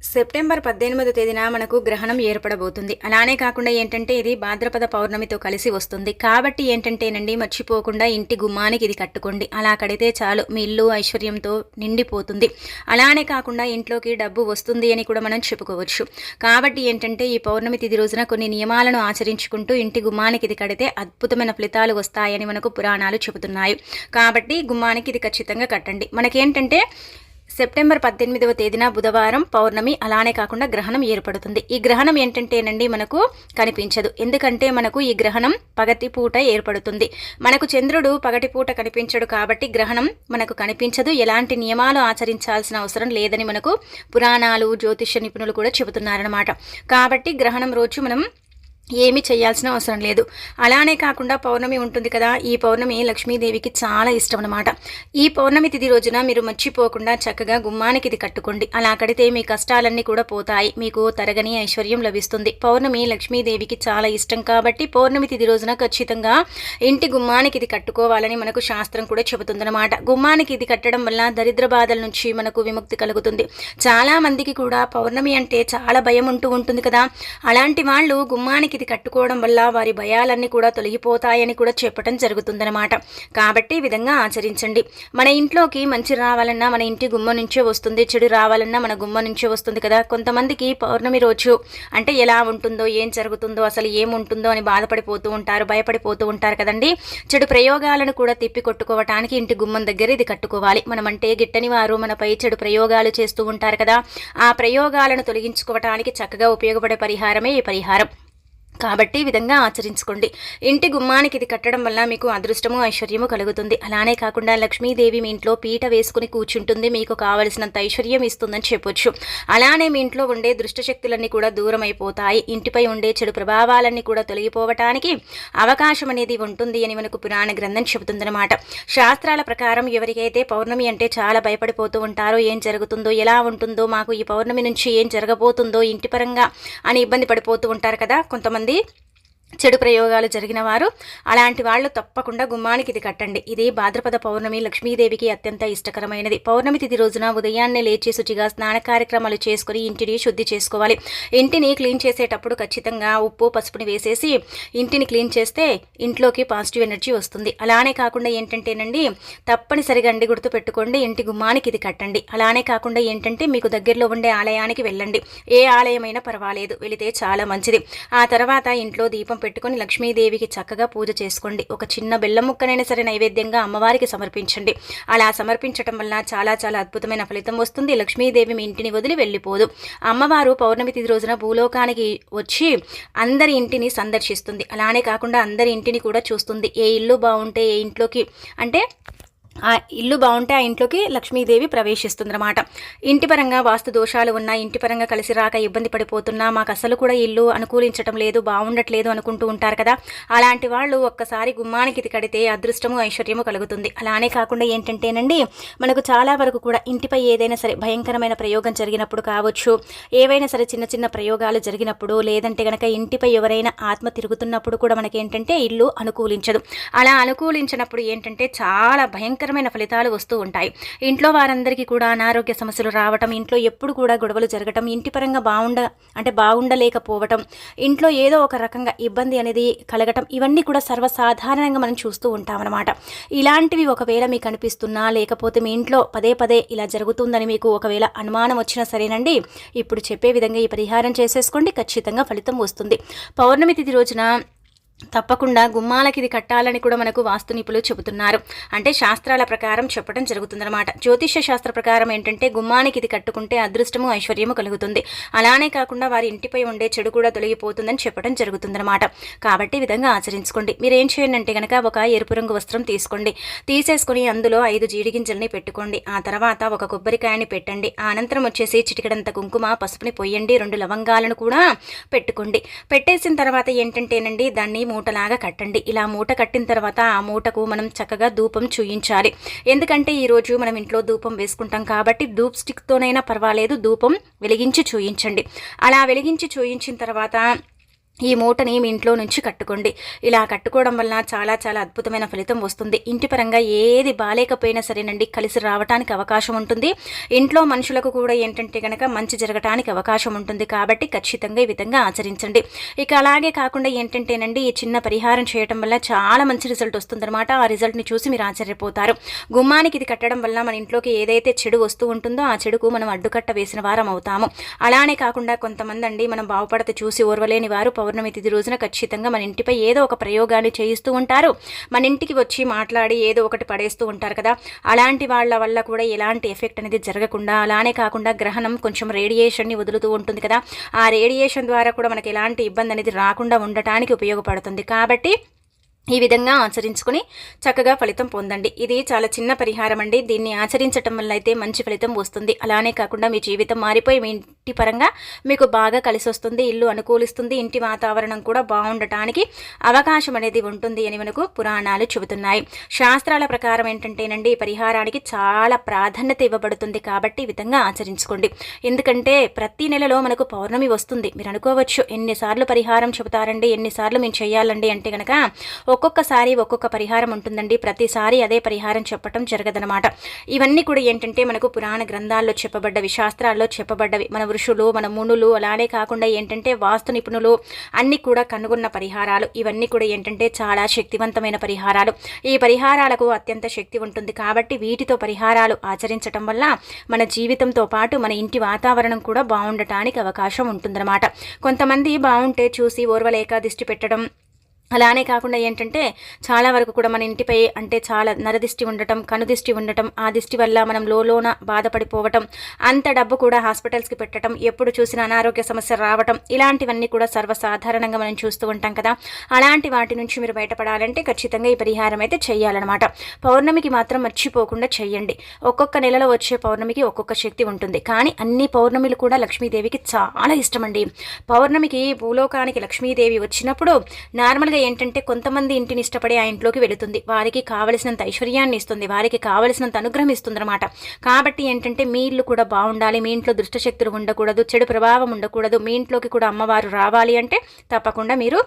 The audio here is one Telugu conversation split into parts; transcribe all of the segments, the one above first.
సెప్టెంబర్ పద్దెనిమిదో తేదీన మనకు గ్రహణం ఏర్పడబోతుంది. అలానే కాకుండా ఏంటంటే ఇది భాద్రపద పౌర్ణమితో కలిసి వస్తుంది. కాబట్టి ఏంటంటేనండి మర్చిపోకుండా ఇంటి గుమ్మానికి ఇది కట్టుకోండి. అలా కడితే చాలు మీ ఇల్లు ఐశ్వర్యంతో నిండిపోతుంది. అలానే కాకుండా ఇంట్లోకి డబ్బు వస్తుంది అని కూడా మనం చెప్పుకోవచ్చు. కాబట్టి ఏంటంటే ఈ పౌర్ణమి తిది రోజున కొన్ని నియమాలను ఆచరించుకుంటూ ఇంటి గుమ్మానికి ఇది కడితే అద్భుతమైన ఫలితాలు వస్తాయని మనకు పురాణాలు చెబుతున్నాయి. కాబట్టి గుమ్మానికి ఇది ఖచ్చితంగా కట్టండి. మనకేంటంటే సెప్టెంబర్ పద్దెనిమిదవ తేదీన బుధవారం పౌర్ణమి అలానే కాకుండా గ్రహణం ఏర్పడుతుంది. ఈ గ్రహణం ఏంటంటేనండి మనకు కనిపించదు. ఎందుకంటే మనకు ఈ గ్రహణం పగటి పూట ఏర్పడుతుంది. మనకు చంద్రుడు పగటి పూట కనిపించడు కాబట్టి గ్రహణం మనకు కనిపించదు. ఎలాంటి నియమాలు ఆచరించాల్సిన అవసరం లేదని మనకు పురాణాలు జ్యోతిష నిపుణులు కూడా చెబుతున్నారనమాట కాబట్టి గ్రహణం రోజు మనం ఏమీ చేయాల్సిన అవసరం లేదు. అలానే కాకుండా పౌర్ణమి ఉంటుంది కదా ఈ పౌర్ణమి లక్ష్మీదేవికి చాలా ఇష్టం అనమాట ఈ పౌర్ణమి తిథి రోజున మీరు మర్చిపోకుండా చక్కగా గుమ్మానికి ఇది కట్టుకోండి. అలా కడితే మీ కష్టాలన్నీ కూడా పోతాయి. మీకు తరగని ఐశ్వర్యం లభిస్తుంది. పౌర్ణమి లక్ష్మీదేవికి చాలా ఇష్టం కాబట్టి పౌర్ణమి తిథి రోజున ఖచ్చితంగా ఇంటి గుమ్మానికి ఇది కట్టుకోవాలని మనకు శాస్త్రం కూడా చెబుతుందన్నమాట. గుమ్మానికి ఇది కట్టడం వల్ల దరిద్ర బాధల నుంచి మనకు విముక్తి కలుగుతుంది. చాలా మందికి కూడా పౌర్ణమి అంటే చాలా భయం ఉంటూ ఉంటుంది కదా. అలాంటి వాళ్ళు గుమ్మానికి ఇది కట్టుకోవడం వల్ల వారి భయాలన్నీ కూడా తొలగిపోతాయని కూడా చెప్పడం జరుగుతుందన్నమాట. కాబట్టి ఈ విధంగా ఆచరించండి. మన ఇంట్లోకి మంచి రావాలన్నా మన ఇంటి గుమ్మ నుంచే వస్తుంది చెడు రావాలన్నా మన గుమ్మ నుంచే వస్తుంది కదా. కొంతమందికి పౌర్ణమి రోజు అంటే ఎలా ఉంటుందో ఏం జరుగుతుందో అసలు ఏముంటుందో అని బాధపడిపోతూ ఉంటారు భయపడిపోతూ ఉంటారు కదండి. చెడు ప్రయోగాలను కూడా తిప్పి కొట్టుకోవటానికి ఇంటి గుమ్మం దగ్గర ఇది కట్టుకోవాలి. మనమంటే గిట్టని వారు మనపై చెడు ప్రయోగాలు చేస్తూ ఉంటారు కదా. ఆ ప్రయోగాలను తొలగించుకోవటానికి చక్కగా ఉపయోగపడే పరిహారమే ఈ పరిహారం. కాబట్టి ఈ విధంగా ఆచరించుకోండి. ఇంటి గుమ్మానికి ఇది కట్టడం వల్ల మీకు అదృష్టము ఐశ్వర్యము కలుగుతుంది. అలానే కాకుండా లక్ష్మీదేవి మీ ఇంట్లో పీట వేసుకుని కూర్చుంటుంది. మీకు కావలసినంత ఐశ్వర్యం ఇస్తుందని చెప్పొచ్చు. అలానే మీ ఇంట్లో ఉండే దుష్టశక్తులన్నీ కూడా దూరం అయిపోతాయి ఇంటిపై ఉండే చెడు ప్రభావాలన్నీ కూడా తొలగిపోవటానికి అవకాశం అనేది ఉంటుంది అని మనకు పురాణ గ్రంథం చెబుతుందన్నమాట. శాస్త్రాల ప్రకారం ఎవరికైతే పౌర్ణమి అంటే చాలా భయపడిపోతూ ఉంటారో ఏం జరుగుతుందో ఎలా ఉంటుందో మాకు ఈ పౌర్ణమి నుంచి ఏం జరగబోతుందో ఇంటి పరంగా అని ఇబ్బంది పడిపోతూ ఉంటారు కదా. కొంతమంది చేయండి చెడు ప్రయోగాలు జరిగిన వారు అలాంటి వాళ్ళు తప్పకుండా గుమ్మానికి ఇది కట్టండి. ఇది భాద్రపద పౌర్ణమి లక్ష్మీదేవికి అత్యంత ఇష్టకరమైనది. పౌర్ణమి తిథి రోజున ఉదయాన్నే లేచి శుచిగా స్నాన కార్యక్రమాలు చేసుకుని ఇంటిని శుద్ధి చేసుకోవాలి. ఇంటిని క్లీన్ చేసేటప్పుడు ఖచ్చితంగా ఉప్పు పసుపుని వేసేసి ఇంటిని క్లీన్ చేస్తే ఇంట్లోకి పాజిటివ్ ఎనర్జీ వస్తుంది. అలానే కాకుండా ఏంటంటేనండి తప్పనిసరిగా అండి గుర్తు పెట్టుకోండి ఇంటి గుమ్మానికి ఇది కట్టండి. అలానే కాకుండా ఏంటంటే మీకు దగ్గరలో ఉండే ఆలయానికి వెళ్ళండి. ఏ ఆలయమైనా పర్వాలేదు వెళితే చాలా మంచిది. ఆ తర్వాత ఇంట్లో దీపం పెట్టుకొని లక్ష్మీదేవికి చక్కగా పూజ చేసుకోండి. ఒక చిన్న బెల్లం ముక్కనైనా సరే నైవేద్యంగా అమ్మవారికి సమర్పించండి. అలా సమర్పించటం వల్ల చాలా చాలా అద్భుతమైన ఫలితం వస్తుంది. లక్ష్మీదేవి మీ ఇంటిని వదిలి వెళ్ళిపోదు. అమ్మవారు పౌర్ణమి తిథి రోజున భూలోకానికి వచ్చి అందరి ఇంటిని సందర్శిస్తుంది. అలానే కాకుండా అందరి ఇంటిని కూడా చూస్తుంది. ఏ ఇల్లు బాగుంటే ఏ ఇంట్లోకి అంటే ఆ ఇల్లు బాగుంటే ఆ ఇంట్లోకి లక్ష్మీదేవి ప్రవేశిస్తుందన్నమాట. ఇంటి పరంగా వాస్తు దోషాలు ఉన్నా ఇంటి పరంగా కలిసి రాక ఇబ్బంది పడిపోతున్నా మాకు అసలు కూడా ఇల్లు అనుకూలించడం లేదు బాగుండట్లేదు అనుకుంటూ ఉంటారు కదా. అలాంటి వాళ్ళు ఒక్కసారి గుమ్మానికి ఇది కడితే అదృష్టము ఐశ్వర్యము కలుగుతుంది. అలానే కాకుండా ఏంటంటేనండి మనకు చాలా వరకు కూడా ఇంటిపై ఏదైనా సరే భయంకరమైన ప్రయోగం జరిగినప్పుడు కావచ్చు ఏవైనా సరే చిన్న చిన్న ప్రయోగాలు జరిగినప్పుడు లేదంటే గనక ఇంటిపై ఎవరైనా ఆత్మ తిరుగుతున్నప్పుడు కూడా మనకేంటంటే ఇల్లు అనుకూలించదు. అలా అనుకూలించినప్పుడు ఏంటంటే చాలా భయంకర భయంకరమైన ఫలితాలు వస్తూ ఉంటాయి. ఇంట్లో వారందరికీ కూడా అనారోగ్య సమస్యలు రావటం ఇంట్లో ఎప్పుడు కూడా గొడవలు జరగటం ఇంటి పరంగా బాగుండ అంటే బాగుండలేకపోవటం ఇంట్లో ఏదో ఒక రకంగా ఇబ్బంది అనేది కలగటం ఇవన్నీ కూడా సర్వసాధారణంగా మనం చూస్తూ ఉంటాం అనమాట ఇలాంటివి ఒకవేళ మీకు అనిపిస్తున్నా లేకపోతే మీ ఇంట్లో పదే పదే ఇలా జరుగుతుందని మీకు ఒకవేళ అనుమానం వచ్చినా సరేనండి ఇప్పుడు చెప్పే విధంగా ఈ పరిహారం చేసేసుకోండి ఖచ్చితంగా ఫలితం వస్తుంది. పౌర్ణమి తిథి రోజున తప్పకుండా గుమ్మాలకి ఇది కట్టాలని కూడా మనకు వాస్తు నిపుణులు చెబుతున్నారు. అంటే శాస్త్రాల ప్రకారం చెప్పడం జరుగుతుందన్నమాట. జ్యోతిష్య శాస్త్ర ప్రకారం ఏంటంటే గుమ్మానికి ఇది కట్టుకుంటే అదృష్టము ఐశ్వర్యము కలుగుతుంది. అలానే కాకుండా వారి ఇంటిపై ఉండే చెడు కూడా తొలగిపోతుందని చెప్పడం జరుగుతుందన్నమాట. కాబట్టి ఈ విధంగా ఆచరించుకోండి. మీరు ఏం చేయండి అంటే కనుక ఒక ఎరుపు రంగు వస్త్రం తీసుకోండి. తీసేసుకుని అందులో ఐదు జీడి గింజల్ని పెట్టుకోండి. ఆ తర్వాత ఒక కొబ్బరికాయని పెట్టండి. ఆ అనంతరం వచ్చేసి చిటికడంత కుంకుమ పసుపుని పొయ్యండి. రెండు లవంగాలను కూడా పెట్టుకోండి. పెట్టేసిన తర్వాత ఏంటంటేనండి దాన్ని మూటలాగా కట్టండి. ఇలా మూట కట్టిన తర్వాత ఆ మూటకు మనం చక్కగా ధూపం చూయించాలి. ఎందుకంటే ఈరోజు మనం ఇంట్లో ధూపం వేసుకుంటాం కాబట్టి ధూప్ స్టిక్తోనైనా పర్వాలేదు ధూపం వెలిగించి చూయించండి. అలా వెలిగించి చూయించిన తర్వాత ఈ మూటని మీ ఇంట్లో నుంచి కట్టుకోండి. ఇలా కట్టుకోవడం వల్ల చాలా చాలా అద్భుతమైన ఫలితం వస్తుంది. ఇంటి పరంగా ఏది బాలేకపోయినా సరేనండి కలిసి రావడానికి అవకాశం ఉంటుంది. ఇంట్లో మనుషులకు కూడా ఏంటంటే కనుక మంచి జరగటానికి అవకాశం ఉంటుంది. కాబట్టి ఖచ్చితంగా ఈ విధంగా ఆచరించండి. ఇక అలాగే కాకుండా ఏంటంటేనండి ఈ చిన్న పరిహారం చేయడం వల్ల చాలా మంచి రిజల్ట్ వస్తుందన్నమాట. ఆ రిజల్ట్ని చూసి మీరు ఆశ్చర్యపోతారు. గుమ్మానికి ఇది కట్టడం వల్ల మన ఇంట్లోకి ఏదైతే చెడు వస్తూ ఉంటుందో ఆ చెడుకు మనం అడ్డుకట్ట వేసిన వారం అవుతాము. అలానే కాకుండా కొంతమంది అండి మనం బాగుపడితే చూసి ఓర్వలేని వారు పౌర్ణమి తిథి రోజున ఖచ్చితంగా మన ఇంటిపై ఏదో ఒక ప్రయోగాన్ని చేయిస్తూ ఉంటారు. మన ఇంటికి వచ్చి మాట్లాడి ఏదో ఒకటి పడేస్తూ ఉంటారు కదా. అలాంటి వాళ్ళ వల్ల కూడా ఎలాంటి ఎఫెక్ట్ అనేది జరగకుండా అలానే కాకుండా గ్రహణం కొంచెం రేడియేషన్ని వదులుతూ ఉంటుంది కదా. ఆ రేడియేషన్ ద్వారా కూడా మనకి ఎలాంటి ఇబ్బంది అనేది రాకుండా ఉండటానికి ఉపయోగపడుతుంది. కాబట్టి ఈ విధంగా ఆచరించుకుని చక్కగా ఫలితం పొందండి. ఇది చాలా చిన్న పరిహారం అండి. దీన్ని ఆచరించటం వల్ల అయితే మంచి ఫలితం వస్తుంది. అలానే కాకుండా మీ జీవితం మారిపోయి మీ ఇంటి పరంగా మీకు బాగా కలిసి వస్తుంది ఇల్లు అనుకూలిస్తుంది ఇంటి వాతావరణం కూడా బాగుండటానికి అవకాశం అనేది ఉంటుంది అని మనకు పురాణాలు చెబుతున్నాయి. శాస్త్రాల ప్రకారం ఏంటంటేనండి పరిహారానికి చాలా ప్రాధాన్యత ఇవ్వబడుతుంది కాబట్టి ఈ విధంగా ఆచరించుకోండి. ఎందుకంటే ప్రతి నెలలో మనకు పౌర్ణమి వస్తుంది. మీరు అనుకోవచ్చు ఎన్నిసార్లు పరిహారం చెబుతారండి ఎన్నిసార్లు మేము చేయాలండి అంటే కనుక ఒక్కొక్కసారి ఒక్కొక్క పరిహారం ఉంటుందండి. ప్రతిసారి అదే పరిహారం చెప్పటం జరగదనమాట. ఇవన్నీ కూడా ఏంటంటే మనకు పురాణ గ్రంథాల్లో చెప్పబడ్డవి శాస్త్రాల్లో చెప్పబడ్డవి. మన పురుషులు మన మునులు అలానే కాకుండా ఏంటంటే వాస్తు నిపుణులు అన్నీ కూడా కనుగొన్న పరిహారాలు. ఇవన్నీ కూడా ఏంటంటే చాలా శక్తివంతమైన పరిహారాలు. ఈ పరిహారాలకు అత్యంత శక్తి ఉంటుంది కాబట్టి వీటితో పరిహారాలు ఆచరించటం వల్ల మన జీవితంతో పాటు మన ఇంటి వాతావరణం కూడా బాగుండటానికి అవకాశం ఉంటుందన్నమాట. కొంతమంది బాగుంటే చూసి ఓర్వలేక దిష్టి పెట్టడం అలానే కాకుండా ఏంటంటే చాలా వరకు కూడా మన ఇంటిపై అంటే చాలా నరదిష్టి ఉండటం కనుదిష్టి ఉండటం ఆ దిష్టి వల్ల మనం లోలోన బాధపడిపోవటం అంత డబ్బు కూడా హాస్పిటల్స్కి పెట్టడం ఎప్పుడు చూసిన అనారోగ్య సమస్య రావటం ఇలాంటివన్నీ కూడా సర్వసాధారణంగా మనం చూస్తూ ఉంటాం కదా. అలాంటి వాటి నుంచి మీరు బయటపడాలంటే ఖచ్చితంగా ఈ పరిహారం అయితే చేయాలన్నమాట పౌర్ణమికి మాత్రం మర్చిపోకుండా చెయ్యండి. ఒక్కొక్క నెలలో వచ్చే పౌర్ణమికి ఒక్కొక్క శక్తి ఉంటుంది. కానీ అన్ని పౌర్ణమిలు కూడా లక్ష్మీదేవికి చాలా ఇష్టమండి. పౌర్ణమికి భూలోకానికి లక్ష్మీదేవి వచ్చినప్పుడు నార్మల్గా ఏంటంటే కొంతమంది ఇంటిని ఇష్టపడి ఆ ఇంట్లోకి వెళుతుంది. వారికి కావలసినంత ఐశ్వర్యాన్ని ఇస్తుంది. వారికి కావలసినంత అనుగ్రహం ఇస్తుంది అనమాట కాబట్టి ఏంటంటే మీ ఇల్లు కూడా బాగుండాలి. మీ ఇంట్లో దుష్టశక్తులు ఉండకూడదు. చెడు ప్రభావం ఉండకూడదు. మీ ఇంట్లోకి కూడా అమ్మవారు రావాలి అంటే తప్పకుండా మీరు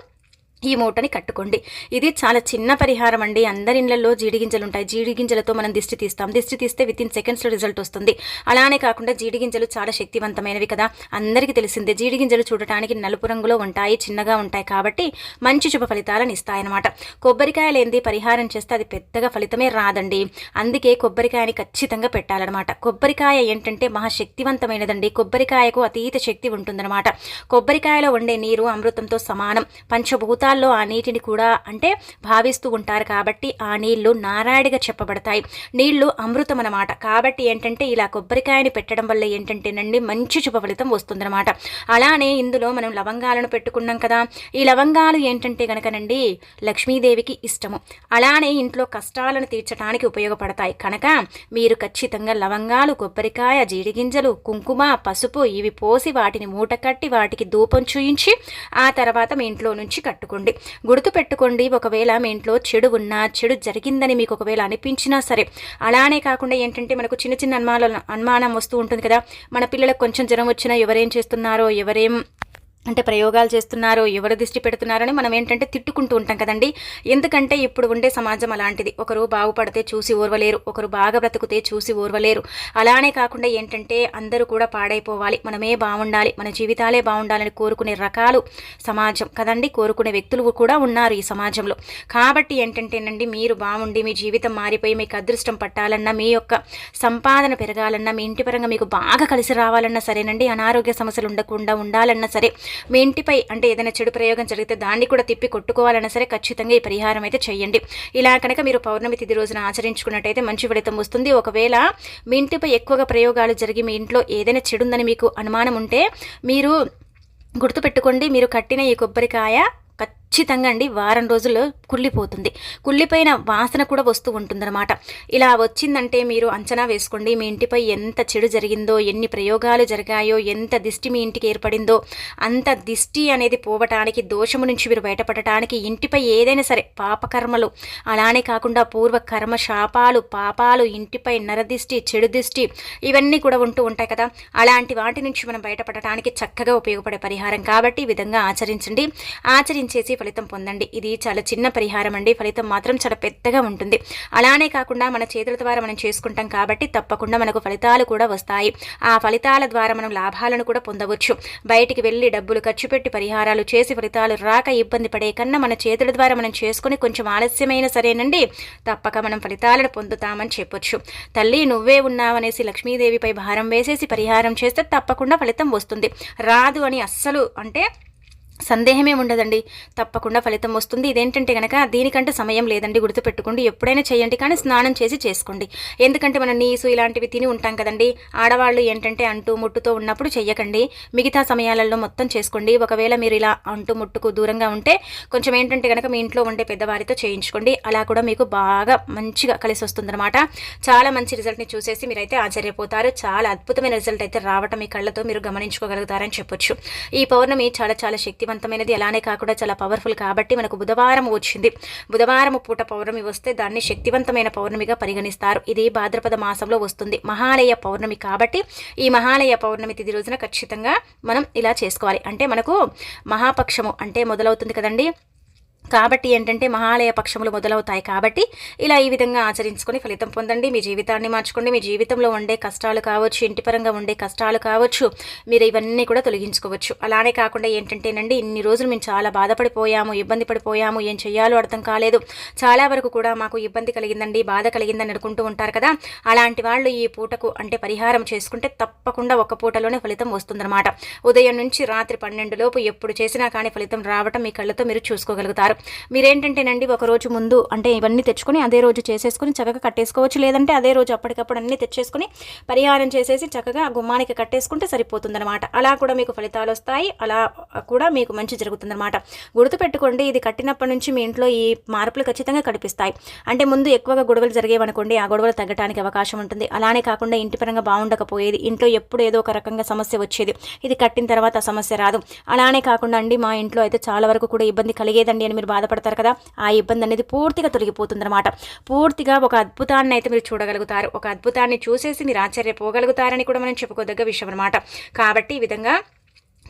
ఈ మూటని కట్టుకోండి. ఇది చాలా చిన్న పరిహారం అండి. అందరి ఇళ్ళలో జీడిగింజలు ఉంటాయి జీడిగింజలతో మనం దిష్టి తీస్తాం. దిష్టి తీస్తే విత్ ఇన్ సెకండ్స్లో రిజల్ట్ వస్తుంది. అలానే కాకుండా జీడిగింజలు చాలా శక్తివంతమైనవి కదా. అందరికీ తెలిసిందే జీడిగింజలు చూడటానికి నలుపు రంగులో ఉంటాయి చిన్నగా ఉంటాయి కాబట్టి మంచి శుభ ఫలితాలను ఇస్తాయన్నమాట. కొబ్బరికాయలు ఏంది పరిహారం చేస్తే అది పెద్దగా ఫలితమే రాదండి. అందుకే కొబ్బరికాయని ఖచ్చితంగా పెట్టాలన్నమాట. కొబ్బరికాయ ఏంటంటే మహాశక్తివంతమైనదండి. కొబ్బరికాయకు అతీత శక్తి ఉంటుందన్నమాట. కొబ్బరికాయలో ఉండే నీరు అమృతంతో సమానం. పంచభూత వేదాల్లో ఆ నీటిని కూడా అంటే భావిస్తూ ఉంటారు కాబట్టి ఆ నీళ్ళు నారాయణగా చెప్పబడతాయి. నీళ్ళు అమృతం అనమాట కాబట్టి ఏంటంటే ఇలా కొబ్బరికాయని పెట్టడం వల్ల ఏంటంటేనండి మంచి శుభ ఫలితం వస్తుందన్నమాట. అలానే ఇందులో మనం లవంగాలను పెట్టుకున్నాం కదా. ఈ లవంగాలు ఏంటంటే కనుకనండి లక్ష్మీదేవికి ఇష్టము. అలానే ఇంట్లో కష్టాలను తీర్చడానికి ఉపయోగపడతాయి. కనుక మీరు ఖచ్చితంగా లవంగాలు కొబ్బరికాయ జీడిగింజలు కుంకుమ పసుపు ఇవి పోసి వాటిని మూట కట్టి వాటికి ధూపం చూయించి ఆ తర్వాత మీ ఇంట్లో నుంచి కట్టుకుంటారు. పెట్టుకోండి గుర్తు పెట్టుకోండి ఒకవేళ మీ ఇంట్లో చెడు ఉన్నా చెడు జరిగిందని మీకు ఒకవేళ అనిపించినా సరే అలానే కాకుండా ఏంటంటే మనకు చిన్న చిన్న అనుమానాలు అనుమానం వస్తూ ఉంటుంది కదా. మన పిల్లలకు కొంచెం జ్వరం వచ్చినా ఎవరేం చేస్తున్నారో ఎవరేం అంటే ప్రయోగాలు చేస్తున్నారో ఎవరు దృష్టి పెడుతున్నారని మనం ఏంటంటే తిట్టుకుంటూ ఉంటాం కదండి. ఎందుకంటే ఇప్పుడు ఉండే సమాజం అలాంటిది. ఒకరు బాగుపడితే చూసి ఓర్వలేరు ఒకరు బాగా బ్రతుకుతే చూసి ఓర్వలేరు. అలానే కాకుండా ఏంటంటే అందరూ కూడా పాడైపోవాలి. మనమే బాగుండాలి మన జీవితాలే బాగుండాలని కోరుకునే రకాలు సమాజం కదండి. కోరుకునే వ్యక్తులు కూడా ఉన్నారు ఈ సమాజంలో. కాబట్టి ఏంటంటేనండి మీరు బాగుండి మీ జీవితం మారిపోయి మీకు అదృష్టం పట్టాలన్నా మీ యొక్క సంపాదన పెరగాలన్నా మీ ఇంటి పరంగా మీకు బాగా కలిసి రావాలన్నా సరేనండి. అనారోగ్య సమస్యలు ఉండకుండా ఉండాలన్నా సరే మీ ఇంటిపై అంటే ఏదైనా చెడు ప్రయోగం జరిగితే దాన్ని కూడా తిప్పి కొట్టుకోవాలన్నా సరే ఖచ్చితంగా ఈ పరిహారం అయితే చేయండి ఇలా కనుక మీరు పౌర్ణమి తిథి రోజున ఆచరించుకున్నట్టయితే మంచి ఫలితం వస్తుంది. ఒకవేళ మీ ఇంటిపై ఎక్కువగా ప్రయోగాలు జరిగి మీ ఇంట్లో ఏదైనా చెడుందని మీకు అనుమానం ఉంటే మీరు గుర్తుపెట్టుకోండి. మీరు కట్టిన ఈ కొబ్బరికాయ ఖచ్చితంగా అండి వారం రోజుల్లో కుళ్ళిపోతుంది. కుళ్ళిపోయిన వాసన కూడా వస్తూ ఉంటుందన్నమాట. ఇలా వచ్చిందంటే మీరు అంచనా వేసుకోండి మీ ఇంటిపై ఎంత చెడు జరిగిందో ఎన్ని ప్రయోగాలు జరిగాయో ఎంత దిష్టి మీ ఇంటికి ఏర్పడిందో అంత దిష్టి అనేది పోవటానికి దోషము నుంచి మీరు బయటపడటానికి ఇంటిపై ఏదైనా సరే పాపకర్మలు అలానే కాకుండా పూర్వ కర్మ శాపాలు పాపాలు ఇంటిపై నరదిష్టి చెడు దిష్టి ఇవన్నీ కూడా ఉంటూ ఉంటాయి కదా. అలాంటి వాటి నుంచి మనం బయటపడటానికి చక్కగా ఉపయోగపడే పరిహారం కాబట్టి ఈ విధంగా ఆచరించండి. ఆచరించేసి ఫలితం పొందండి. ఇది చాలా చిన్న పరిహారం అండి. ఫలితం మాత్రం చాలా పెద్దగా ఉంటుంది. అలానే కాకుండా మన చేతుల ద్వారా మనం చేసుకుంటాం కాబట్టి తప్పకుండా మనకు ఫలితాలు కూడా వస్తాయి. ఆ ఫలితాల ద్వారా మనం లాభాలను కూడా పొందవచ్చు. బయటికి వెళ్ళి డబ్బులు ఖర్చు పెట్టి పరిహారాలు చేసి ఫలితాలు రాక ఇబ్బంది పడే కన్నా మన చేతుల ద్వారా మనం చేసుకుని కొంచెం ఆలస్యమైన సరేనండి. తప్పక మనం ఫలితాలను పొందుతామని చెప్పొచ్చు. తల్లి నువ్వే ఉన్నావనేసి లక్ష్మీదేవిపై భారం వేసేసి పరిహారం చేస్తే తప్పకుండా ఫలితం వస్తుంది. రాదు అని అస్సలు అంటే సందేహమే ఉండదండి. తప్పకుండా ఫలితం వస్తుంది. ఇదేంటంటే కనుక దీనికంటే సమయం లేదండి గుర్తుపెట్టుకోండి. ఎప్పుడైనా చేయండి కానీ స్నానం చేసి చేసుకోండి. ఎందుకంటే మనం నీసు ఇలాంటివి తిని ఉంటాం కదండి. ఆడవాళ్ళు ఏంటంటే అంటూ ముట్టుతో ఉన్నప్పుడు చెయ్యకండి. మిగతా సమయాలలో మొత్తం చేసుకోండి. ఒకవేళ మీరు ఇలా అంటూ ముట్టుకు దూరంగా ఉంటే కొంచెం ఏంటంటే కనుక మీ ఇంట్లో ఉండే పెద్దవారితో చేయించుకోండి. అలా కూడా మీకు బాగా మంచిగా కలిసి వస్తుందన్నమాట. చాలా మంచి రిజల్ట్ని చూసేసి మీరైతే ఆశ్చర్యపోతారు. చాలా అద్భుతమైన రిజల్ట్ అయితే రావటం మీ కళ్ళతో మీరు గమనించుకోగలుగుతారని చెప్పొచ్చు. ఈ పౌర్ణమి చాలా చాలా శక్తి శక్తివంతమైనది. అలానే కాకుండా చాలా పవర్ఫుల్ కాబట్టి మనకు బుధవారం వచ్చింది. బుధవారం పూట పౌర్ణమి వస్తే దాన్ని శక్తివంతమైన పౌర్ణమిగా పరిగణిస్తారు. ఇది భాద్రపద మాసంలో వస్తుంది. మహాలయ పౌర్ణమి కాబట్టి ఈ మహాలయ పౌర్ణమి తిది రోజున ఖచ్చితంగా మనం ఇలా చేసుకోవాలి. అంటే మనకు మహాపక్షము అంటే మొదలవుతుంది కదండి? కాబట్టి ఏంటంటే మహాలయ పక్షములు మొదలవుతాయి కాబట్టి ఇలా ఈ విధంగా ఆచరించుకొని ఫలితం పొందండి. మీ జీవితాన్ని మార్చుకోండి. మీ జీవితంలో ఉండే కష్టాలు కావచ్చు ఇంటి పరంగా ఉండే కష్టాలు కావచ్చు మీరు ఇవన్నీ కూడా తొలగించుకోవచ్చు. అలానే కాకుండా ఏంటంటేనండి ఇన్ని రోజులు మేము చాలా బాధపడిపోయాము ఇబ్బంది పడిపోయాము ఏం చేయాలో అర్థం కాలేదు. చాలా వరకు కూడా మాకు ఇబ్బంది కలిగిందండి బాధ కలిగిందని అనుకుంటూ ఉంటారు కదా. అలాంటి వాళ్ళు ఈ పూటకు అంటే పరిహారం చేసుకుంటే తప్పకుండా ఒక పూటలోనే ఫలితం వస్తుందన్నమాట. ఉదయం నుంచి రాత్రి పన్నెండు లోపు ఎప్పుడు చేసినా కానీ ఫలితం రావటం మీ కళ్ళతో మీరు చూసుకోగలుగుతారు. మీరేంటంటేనండి ఒక రోజు ముందు అంటే ఇవన్నీ తెచ్చుకొని అదే రోజు చేసేసుకొని చక్కగా కట్టేసుకోవచ్చు. లేదంటే అదే రోజు అప్పటికప్పుడు అన్నీ తెచ్చేసుకొని పరిహారం చేసేసి చక్కగా గుమ్మానికి కట్టేసుకుంటే సరిపోతుందన్నమాట. అలా కూడా మీకు ఫలితాలు వస్తాయి. అలా కూడా మీకు మంచి జరుగుతుందన్నమాట. గుర్తుపెట్టుకోండి ఇది కట్టినప్పటి నుంచి మీ ఇంట్లో ఈ మార్పులు ఖచ్చితంగా కనిపిస్తాయి. అంటే ముందు ఎక్కువగా గొడవలు జరిగేవనుకోండి ఆ గొడవలు తగ్గడానికి అవకాశం ఉంటుంది. అలానే కాకుండా ఇంటి పరంగా బాగుండకపోయేది ఇంట్లో ఎప్పుడు ఏదో ఒక రకంగా సమస్య వచ్చేది ఇది కట్టిన తర్వాత సమస్య రాదు. అలానే కాకుండా అండి మా ఇంట్లో అయితే చాలా వరకు కూడా ఇబ్బంది కలిగేదండి అని మీరు బాధపడతారు కదా ఆ ఇబ్బంది అనేది పూర్తిగా తొలగిపోతుందన్నమాట. పూర్తిగా ఒక అద్భుతాన్ని అయితే మీరు చూడగలుగుతారు. ఒక అద్భుతాన్ని చూసేసి మీరు ఆశ్చర్యపోగలుగుతారని కూడా మనం చెప్పుకోదగ్గ విషయం అనమాట కాబట్టి ఈ విధంగా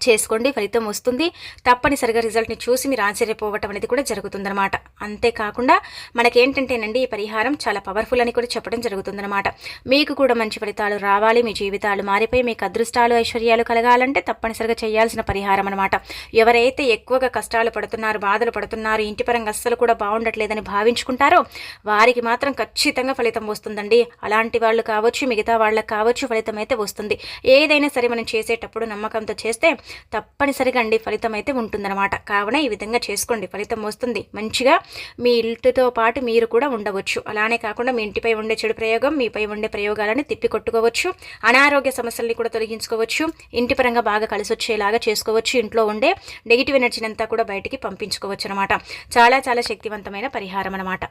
చేసుకోండి ఫలితం వస్తుంది. తప్పనిసరిగా రిజల్ట్ని చూసి మీరు ఆశ్చర్యపోవటం అనేది కూడా జరుగుతుందన్నమాట. అంతేకాకుండా మనకేంటంటేనండి ఈ పరిహారం చాలా పవర్ఫుల్ అని కూడా చెప్పడం జరుగుతుందన్నమాట. మీకు కూడా మంచి ఫలితాలు రావాలి మీ జీవితాలు మారిపోయి మీకు అదృష్టాలు ఐశ్వర్యాలు కలగాలంటే తప్పనిసరిగా చేయాల్సిన పరిహారం అనమాట ఎవరైతే ఎక్కువగా కష్టాలు పడుతున్నారు బాధలు పడుతున్నారు ఇంటి పరంగా అస్సలు కూడా బాగుండట్లేదని భావించుకుంటారో వారికి మాత్రం ఖచ్చితంగా ఫలితం వస్తుందండి. అలాంటి వాళ్ళు కావచ్చు మిగతా వాళ్ళకి కావచ్చు ఫలితం అయితే వస్తుంది. ఏదైనా సరే మనం చేసేటప్పుడు నమ్మకంతో చేస్తే తప్పనిసరిగా అండి ఫలితం అయితే ఉంటుందన్నమాట. కావున ఈ విధంగా చేసుకోండి. ఫలితం వస్తుంది. మంచిగా మీ ఇంటితో పాటు మీరు కూడా ఉండవచ్చు. అలానే కాకుండా మీ ఇంటిపై ఉండే చెడు ప్రయోగం మీపై ఉండే ప్రయోగాలని తిప్పి కొట్టుకోవచ్చు అనారోగ్య సమస్యల్ని కూడా తొలగించుకోవచ్చు. ఇంటి పరంగా బాగా కలిసి వచ్చేలాగా చేసుకోవచ్చు. ఇంట్లో ఉండే నెగిటివ్ ఎనర్జీని అంతా కూడా బయటికి పంపించుకోవచ్చు అనమాట చాలా చాలా శక్తివంతమైన పరిహారం అనమాట